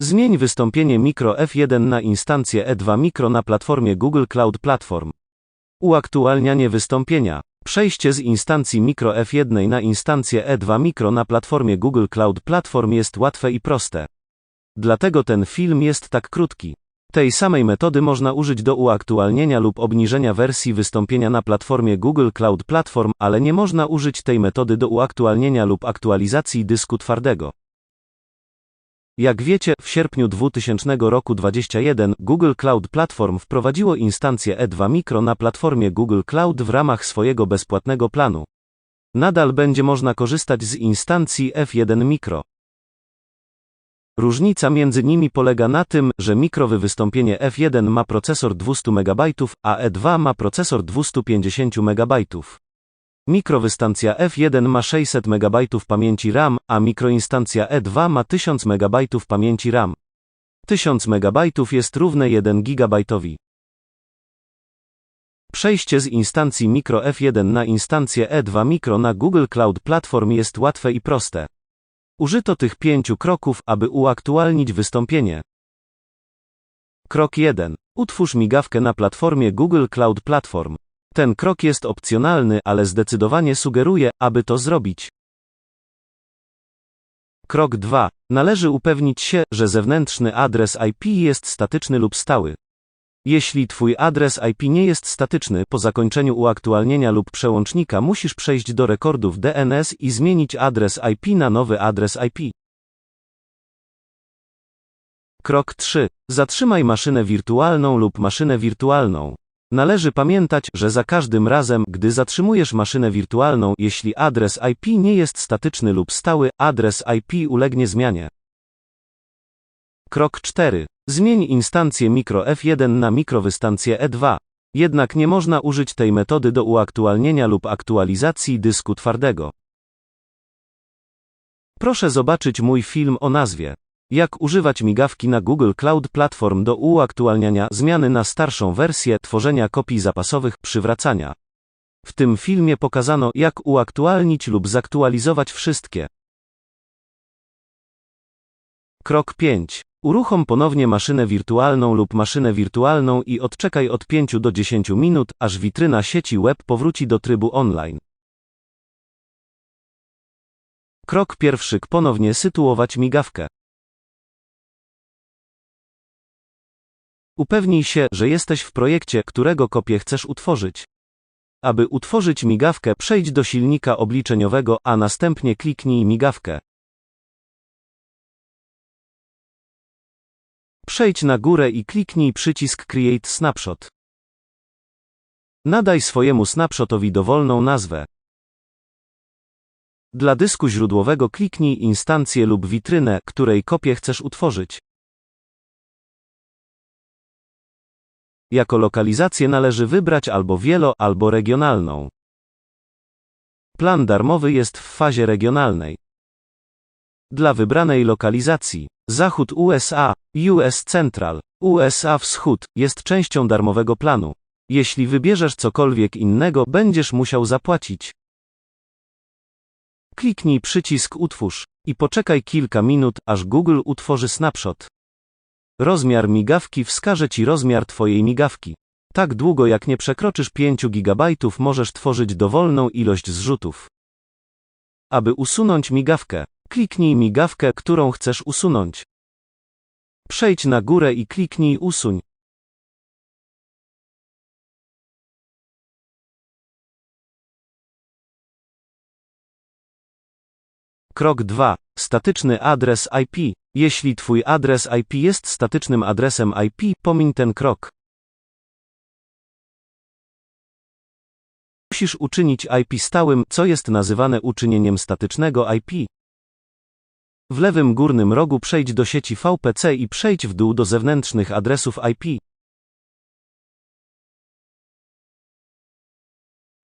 Zmień wystąpienie Micro F1 na instancję E2 Micro na platformie Google Cloud Platform. Uaktualnianie wystąpienia. Przejście z instancji Micro F1 na instancję E2 Micro na platformie Google Cloud Platform jest łatwe i proste. Dlatego ten film jest tak krótki. Tej samej metody można użyć do uaktualnienia lub obniżenia wersji wystąpienia na platformie Google Cloud Platform, ale nie można użyć tej metody do uaktualnienia lub aktualizacji dysku twardego. Jak wiecie, w sierpniu 2000 roku 21 Google Cloud Platform wprowadziło instancję E2 Micro na platformie Google Cloud w ramach swojego bezpłatnego planu. Nadal będzie można korzystać z instancji F1 Micro. Różnica między nimi polega na tym, że mikrowe wystąpienie F1 ma procesor 200 MB, a E2 ma procesor 250 MB. Mikrowystancja F1 ma 600 MB pamięci RAM, a mikroinstancja E2 ma 1000 MB pamięci RAM. 1000 MB jest równe 1 GB. Przejście z instancji Micro F1 na instancję E2 Micro na Google Cloud Platform jest łatwe i proste. Użyto tych pięciu kroków, aby uaktualnić wystąpienie. Krok 1. Utwórz migawkę na platformie Google Cloud Platform. Ten krok jest opcjonalny, ale zdecydowanie sugeruję, aby to zrobić. Krok 2. Należy upewnić się, że zewnętrzny adres IP jest statyczny lub stały. Jeśli Twój adres IP nie jest statyczny, po zakończeniu uaktualnienia lub przełącznika musisz przejść do rekordów DNS i zmienić adres IP na nowy adres IP. Krok 3. Zatrzymaj maszynę wirtualną lub maszynę wirtualną. Należy pamiętać, że za każdym razem, gdy zatrzymujesz maszynę wirtualną, jeśli adres IP nie jest statyczny lub stały, adres IP ulegnie zmianie. Krok 4. Zmień instancję Micro F1 na mikrowystancję E2. Jednak nie można użyć tej metody do uaktualnienia lub aktualizacji dysku twardego. Proszę zobaczyć mój film o nazwie Jak używać migawki na Google Cloud Platform do uaktualniania zmiany na starszą wersję, tworzenia kopii zapasowych, przywracania. W tym filmie pokazano, jak uaktualnić lub zaktualizować wszystkie. Krok 5. Uruchom ponownie maszynę wirtualną lub maszynę wirtualną i odczekaj od 5 do 10 minut, aż witryna sieci web powróci do trybu online. Krok pierwszy. Ponownie sytuować migawkę. Upewnij się, że jesteś w projekcie, którego kopię chcesz utworzyć. Aby utworzyć migawkę, przejdź do silnika obliczeniowego, a następnie kliknij migawkę. Przejdź na górę i kliknij przycisk Create Snapshot. Nadaj swojemu snapshotowi dowolną nazwę. Dla dysku źródłowego kliknij instancję lub witrynę, której kopię chcesz utworzyć. Jako lokalizację należy wybrać albo wielo, albo regionalną. Plan darmowy jest w fazie regionalnej. Dla wybranej lokalizacji Zachód USA, US Central, USA Wschód, jest częścią darmowego planu. Jeśli wybierzesz cokolwiek innego, będziesz musiał zapłacić. Kliknij przycisk Utwórz i poczekaj kilka minut, aż Google utworzy snapshot. Rozmiar migawki wskaże Ci rozmiar Twojej migawki. Tak długo jak nie przekroczysz 5 GB możesz tworzyć dowolną ilość zrzutów. Aby usunąć migawkę, kliknij migawkę, którą chcesz usunąć. Przejdź na górę i kliknij Usuń. Krok 2. Statyczny adres IP. Jeśli Twój adres IP jest statycznym adresem IP, pomiń ten krok. Musisz uczynić IP stałym, co jest nazywane uczynieniem statycznego IP. W lewym górnym rogu przejdź do sieci VPC i przejdź w dół do zewnętrznych adresów IP.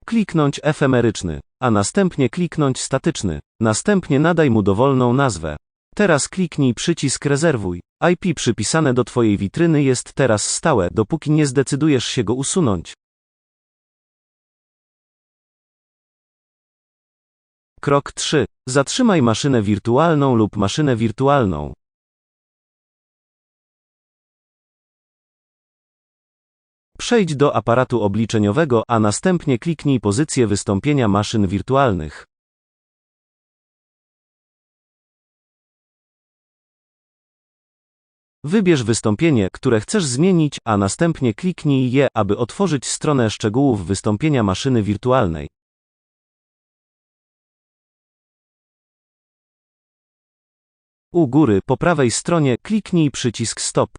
Kliknąć efemeryczny, a następnie kliknąć statyczny. Następnie nadaj mu dowolną nazwę. Teraz kliknij przycisk rezerwuj. IP przypisane do Twojej witryny jest teraz stałe, dopóki nie zdecydujesz się go usunąć. Krok 3. Zatrzymaj maszynę wirtualną lub maszynę wirtualną. Przejdź do aparatu obliczeniowego, a następnie kliknij pozycję wystąpienia maszyn wirtualnych. Wybierz wystąpienie, które chcesz zmienić, a następnie kliknij je, aby otworzyć stronę szczegółów wystąpienia maszyny wirtualnej. U góry, po prawej stronie, kliknij przycisk Stop.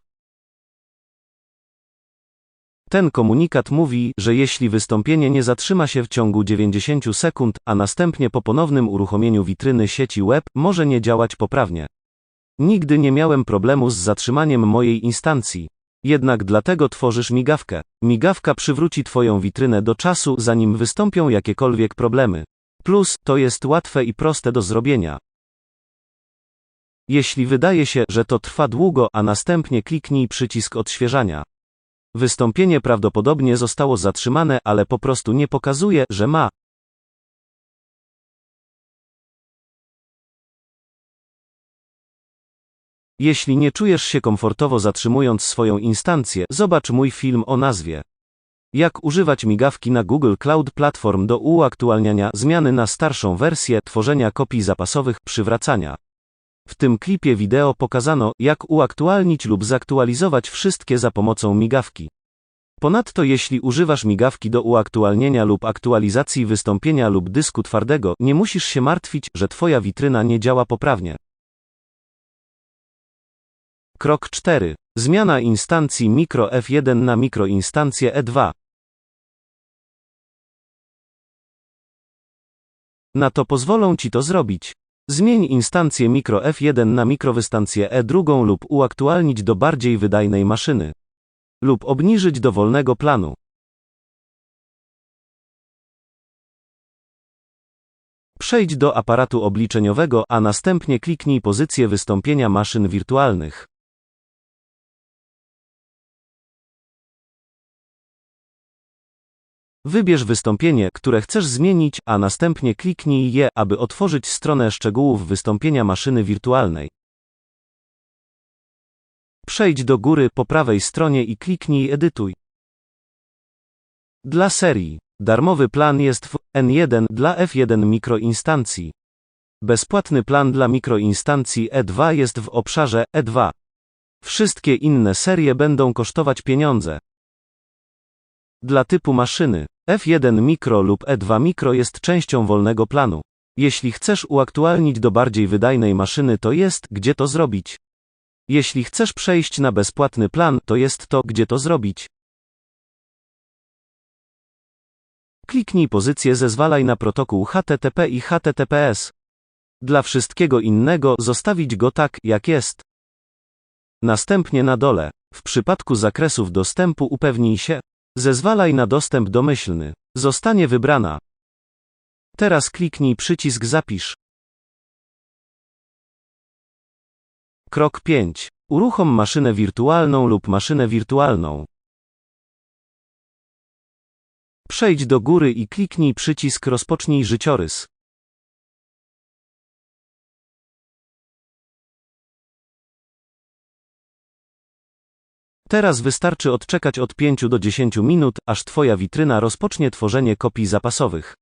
Ten komunikat mówi, że jeśli wystąpienie nie zatrzyma się w ciągu 90 sekund, a następnie po ponownym uruchomieniu witryny sieci web, może nie działać poprawnie. Nigdy nie miałem problemu z zatrzymaniem mojej instancji. Jednak dlatego tworzysz migawkę. Migawka przywróci Twoją witrynę do czasu, zanim wystąpią jakiekolwiek problemy. Plus, to jest łatwe i proste do zrobienia. Jeśli wydaje się, że to trwa długo, a następnie kliknij przycisk odświeżania. Wystąpienie prawdopodobnie zostało zatrzymane, ale po prostu nie pokazuje, że ma. Jeśli nie czujesz się komfortowo zatrzymując swoją instancję, zobacz mój film o nazwie Jak używać migawki na Google Cloud Platform do uaktualniania, zmiany na starszą wersję, tworzenia kopii zapasowych, przywracania. W tym klipie wideo pokazano, jak uaktualnić lub zaktualizować wszystkie za pomocą migawki. Ponadto jeśli używasz migawki do uaktualnienia lub aktualizacji wystąpienia lub dysku twardego, nie musisz się martwić, że Twoja witryna nie działa poprawnie. Krok 4. Zmiana instancji mikro F1 na mikroinstancję E2. Na to pozwolą Ci to zrobić. Zmień instancję mikro F1 na mikrowystancję E2 lub uaktualnić do bardziej wydajnej maszyny. Lub obniżyć do wolnego planu. Przejdź do aparatu obliczeniowego, a następnie kliknij pozycję wystąpienia maszyn wirtualnych. Wybierz wystąpienie, które chcesz zmienić, a następnie kliknij je, aby otworzyć stronę szczegółów wystąpienia maszyny wirtualnej. Przejdź do góry po prawej stronie i kliknij Edytuj. Dla serii. Darmowy plan jest w N1 dla F1 mikroinstancji. Bezpłatny plan dla mikroinstancji E2 jest w obszarze E2. Wszystkie inne serie będą kosztować pieniądze. Dla typu maszyny F1 Micro lub E2 Micro jest częścią wolnego planu. Jeśli chcesz uaktualnić do bardziej wydajnej maszyny, to jest, gdzie to zrobić. Jeśli chcesz przejść na bezpłatny plan, to jest to, gdzie to zrobić. Kliknij pozycję Zezwalaj na protokół HTTP i HTTPS. Dla wszystkiego innego zostawić go tak, jak jest. Następnie na dole, w przypadku zakresów dostępu upewnij się, Zezwalaj na dostęp domyślny. Zostanie wybrana. Teraz kliknij przycisk Zapisz. Krok 5. Uruchom maszynę wirtualną lub maszynę wirtualną. Przejdź do góry i kliknij przycisk Rozpocznij życiorys. Teraz wystarczy odczekać od 5 do 10 minut, aż Twoja witryna rozpocznie tworzenie kopii zapasowych.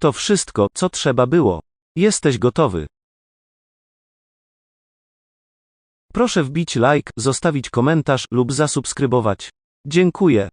To wszystko, co trzeba było. Jesteś gotowy. Proszę wbić like, zostawić komentarz lub zasubskrybować. Dziękuję.